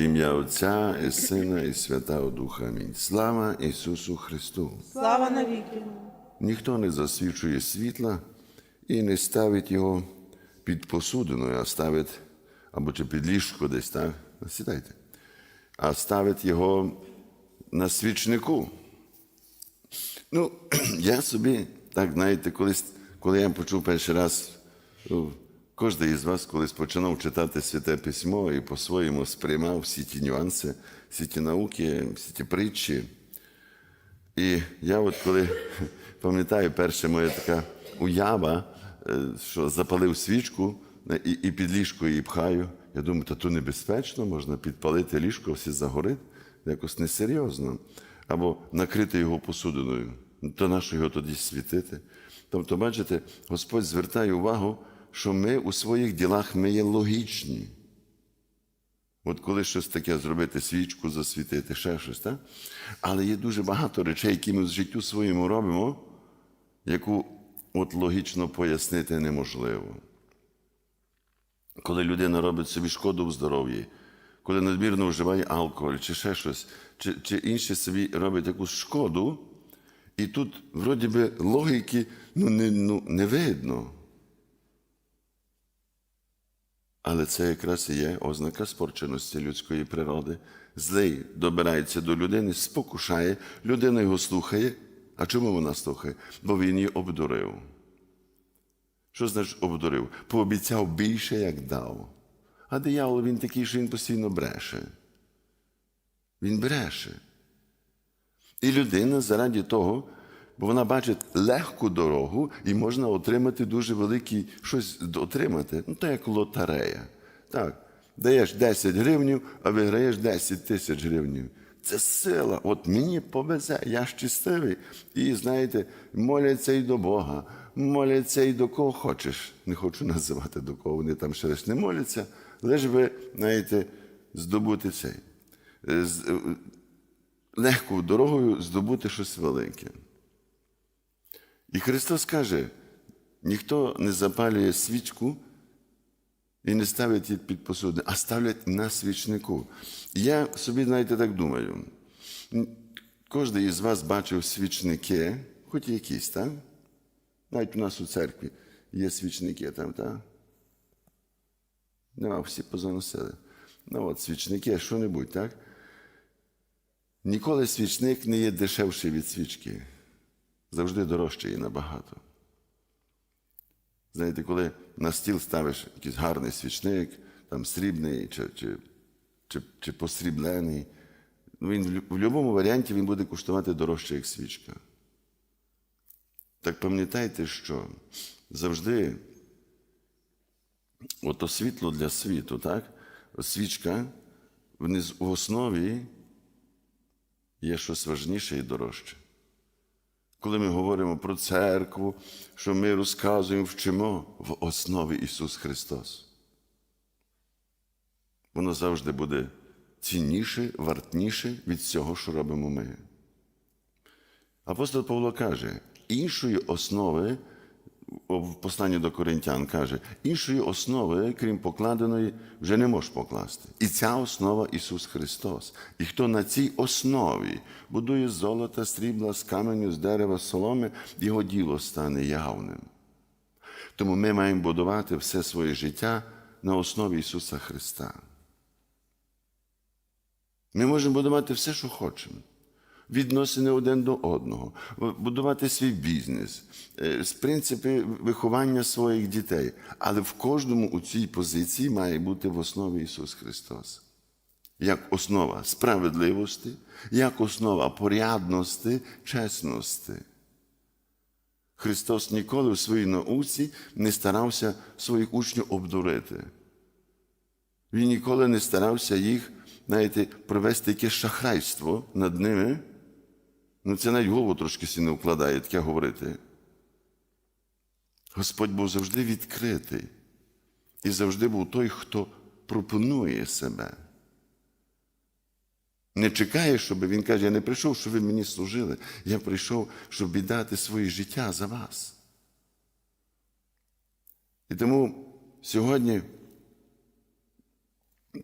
Ім'я Отця і Сина, і Святого Духа. Амінь. Слава Ісусу Христу! Слава навіки. Ніхто не засвічує світла і не ставить його під посудиною, а ставить або чи під ліжко десь, так? Сідайте. А ставить його на свічнику. Ну, я собі, так знаєте, колись, коли я почув перший раз, ну, кожен із вас колись починав читати святе письмо і по-своєму сприймав всі ті нюанси, всі ті науки, всі ті притчі. І я от коли пам'ятаю, перша моя така уява, е, що запалив свічку е, і, і під ліжко її пхаю. Я думаю, та то небезпечно, можна підпалити ліжко, всі загорить, якось несерйозно. Або накрити його посудиною. Ну, То нащо його тоді світити? Тобто, бачите, Господь звертає увагу, що ми у своїх ділах ми є логічні. От коли щось таке зробити, свічку засвітити, ще щось, так? Але є дуже багато речей, які ми в життю своєму робимо, яку от логічно пояснити неможливо. Коли людина робить собі шкоду в здоров'ї, коли надмірно вживає алкоголь чи ще щось, чи, чи інші собі роблять якусь шкоду, і тут, вроді би, логіки ну, не, ну, не видно. Але це якраз і є ознака спорченості людської природи. Злий добирається до людини, спокушає, людина його слухає. А чому вона слухає? Бо він її обдурив. Що значить обдурив? Пообіцяв більше, як дав. А диявол він такий, що він постійно бреше. Він бреше. І людина заради того, бо вона бачить легку дорогу і можна отримати дуже великий щось отримати. Ну, так як лотерея. Так, даєш 10 гривнів, а виграєш 10 тисяч гривнів. Це сила. От мені повезе, я щасливий. І знаєте, моляться і до Бога, моляться і до кого хочеш. Не хочу називати до кого вони там ще не моляться, лиш би, знаєте, здобути цей. Легкою дорогою здобути щось велике. І Христос каже: ніхто не запалює свічку і не ставить її під посуди, а ставлять на свічнику. Я собі, знаєте, так думаю. Кожен із вас бачив свічники, хоч якісь, так? Навіть у нас у церкві є свічники там, так? Нема, всі позаносили. Ну от свічники, що-небудь, так? Ніколи свічник не є дешевший від свічки. Завжди дорожчий є набагато. Знаєте, коли на стіл ставиш якийсь гарний свічник, там срібний чи, чи, чи, чи посріблений, ну він в будь-якому варіанті він буде коштувати дорожче, як свічка. Так пам'ятайте, що завжди ото світло для світу, так? Свічка в основі є щось важніше і дорожче. Коли ми говоримо про церкву, що ми розказуємо, вчимо в основі Ісус Христос. Воно завжди буде цінніше, вартніше від всього, що робимо ми. Апостол Павло каже, іншої основи, в посланні до Коринтян каже, іншої основи, крім покладеної, вже не можеш покласти. І ця основа Ісус Христос. І хто на цій основі будує з золота, срібла, з каменю, з дерева, з соломи, його діло стане явним. Тому ми маємо будувати все своє життя на основі Ісуса Христа. Ми можемо будувати все, що хочемо. Відносини один до одного, будувати свій бізнес, е, з принципи виховання своїх дітей. Але в кожному у цій позиції має бути в основі Ісус Христос. Як основа справедливості, як основа порядності, чесності. Христос ніколи в своїй науці не старався своїх учнів обдурити. Він ніколи не старався їх, знаєте, провести якесь шахрайство над ними. Ну, це навіть голову трошки сі не вкладає таке говорити. Господь був завжди відкритий і завжди був той, хто пропонує себе. Не чекає, щоб він каже, я не прийшов, щоб ви мені служили. Я прийшов, щоб віддати своє життя за вас. І тому сьогодні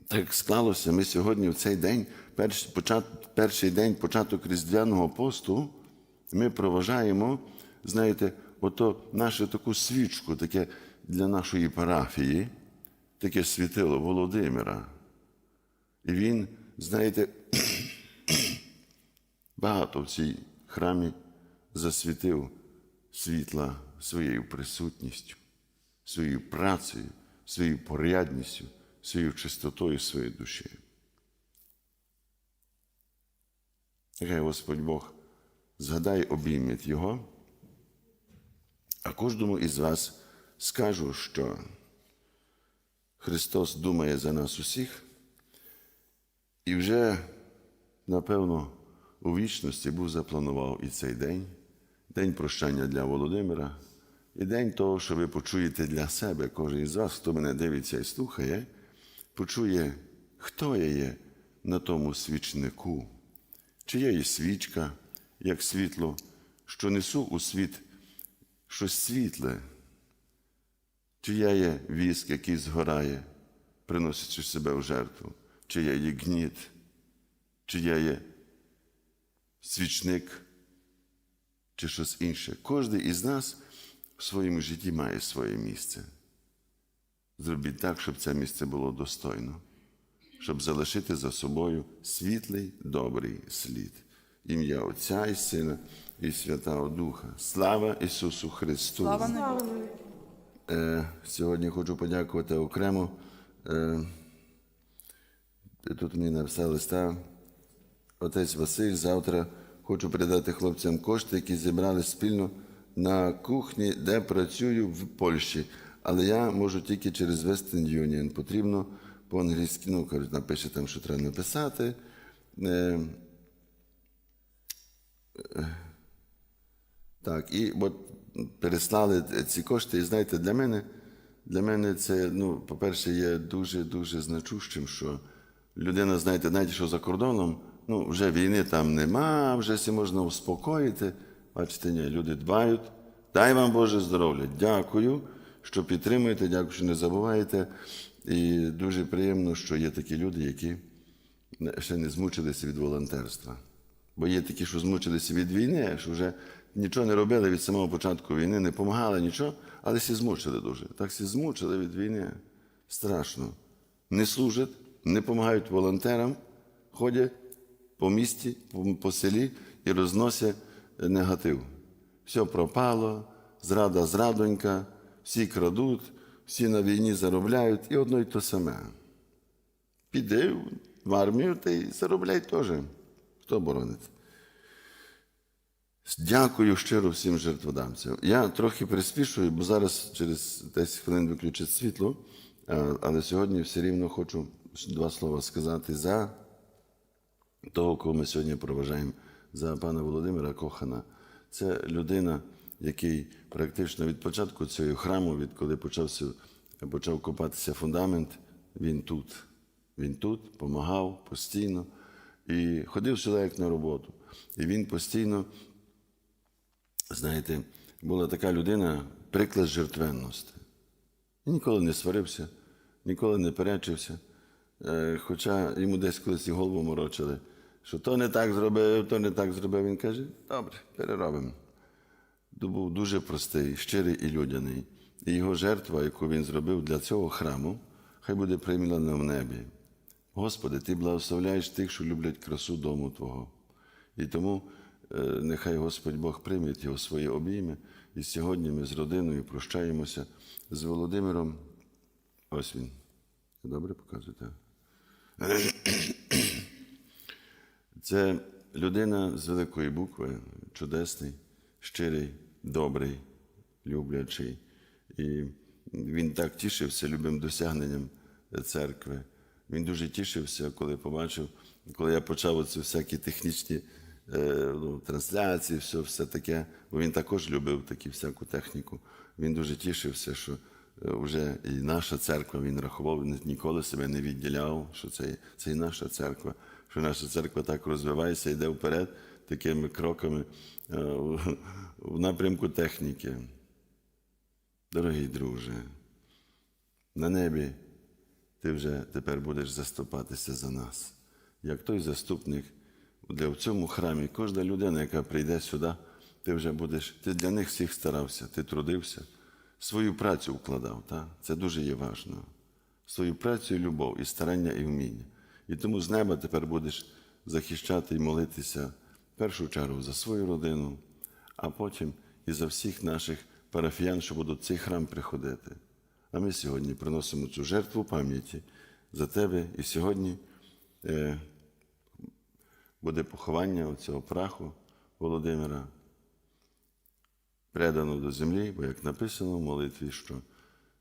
так склалося, ми сьогодні в цей день, перший, почат, перший день початок Різдвяного посту, ми проважаємо, знаєте, ото нашу таку свічку, таке для нашої парафії, таке світило Володимира. І він, знаєте, багато в цій храмі засвітив світла своєю присутністю, своєю працею, своєю порядністю, своєю чистотою своєї душі. Нехай Господь Бог згадає обіймить Його, а кожному із вас скажу, що Христос думає за нас усіх, і вже, напевно, у вічності був запланував і цей день, день прощання для Володимира, і день того, що ви почуєте для себе, кожен із вас, хто мене дивиться і слухає, почує, хто я є на тому свічнику, чи я є свічка, як світло, що несу у світ щось світле, чи я є віск, який згорає, приносячи себе в жертву, чи я є гніт, чи я є свічник, чи щось інше. Кожен із нас в своєму житті має своє місце. Зробіть так, щоб це місце було достойно, щоб залишити за собою світлий, добрий слід. Ім'я Отця і Сина і Святого Духа. Слава Ісусу Христу! Слава. Е, Сьогодні хочу подякувати окремо. Е, Тут мені написав листа отець Василь. Завтра хочу передати хлопцям кошти, які зібрали спільно на кухні, де працюю в Польщі. Але я можу тільки через Western Union. Потрібно по-англійськи, ну кажуть, напише там, що треба написати. Е, Так, і от переслали ці кошти. І знаєте, для мене, для мене це, ну, по-перше, є дуже-дуже значущим, що людина, знаєте, навіть що за кордоном, ну, вже війни там нема, вже всі можна успокоїти. Бачите, ні, люди дбають. Дай вам Боже здоров'я. Дякую, що підтримуєте, дякую, що не забуваєте. І дуже приємно, що є такі люди, які ще не змучилися від волонтерства. Бо є такі, що змучилися від війни, що вже нічого не робили від самого початку війни, не допомагали нічого, але всі змучили дуже. Так всі змучили від війни. Страшно. Не служать, не допомагають волонтерам, ходять по місті, по, селі і розносять негатив. Все пропало, зрада зрадонька, всі крадуть, всі на війні заробляють, і одно й то саме. Піди в армію та й заробляй теж. Хто боронить? Дякую щиро всім жертводавцям. Я трохи приспішую, бо зараз через 10 хвилин виключить світло, але сьогодні все рівно хочу два слова сказати за того, кого ми сьогодні проважаємо, за пана Володимира Кохана. Це людина, який практично від початку цього храму, відколи почався, почав копатися фундамент, він тут. Він тут допомагав постійно і ходив як на роботу. І він постійно, знаєте, була така людина, приклад жертвенності. І ніколи не сварився, ніколи не перечився. Е, Хоча йому десь колись і голову морочили, що то не так зробив, то не так зробив. Він каже, добре, переробимо. То був дуже простий, щирий і людяний. І його жертва, яку він зробив для цього храму, хай буде приймлена в небі. Господи, Ти благословляєш тих, що люблять красу дому Твого. І тому е, нехай Господь Бог прийме його в свої обійми. І сьогодні ми з родиною прощаємося з Володимиром. Ось він. Добре показуєте? Це людина з великої букви, чудесний, щирий, добрий, люблячий. І він так тішився любим досягненням церкви. Він дуже тішився, коли побачив, коли я почав оці всякі технічні е, ну, трансляції, все, все таке. Бо він також любив таку всяку техніку. Він дуже тішився, що вже і наша церква, він рахував, ні- ніколи себе не відділяв, що це, це і наша церква, що наша церква так розвивається, йде вперед такими кроками е, в- в напрямку техніки. Дорогий друже, на небі ти вже тепер будеш заступатися за нас. Як той заступник, де в цьому храмі кожна людина, яка прийде сюди, ти вже будеш, ти для них всіх старався, ти трудився, свою працю вкладав. Та? Це дуже є важливо. Свою працю і любов, і старання, і вміння. І тому з неба тепер будеш захищати і молитися в першу чергу за свою родину, а потім і за всіх наших парафіян, що будуть в цей храм приходити. А ми сьогодні приносимо цю жертву пам'яті за тебе. І сьогодні е, буде поховання цього праху Володимира, предано до землі, бо як написано в молитві, що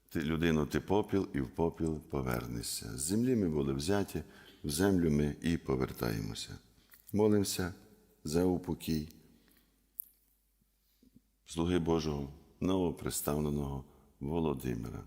ти людину, ти попіл і в попіл повернешся. З землі ми були взяті, в землю ми і повертаємося. Молимося за упокій слуги Божого новоприставленого Володимира.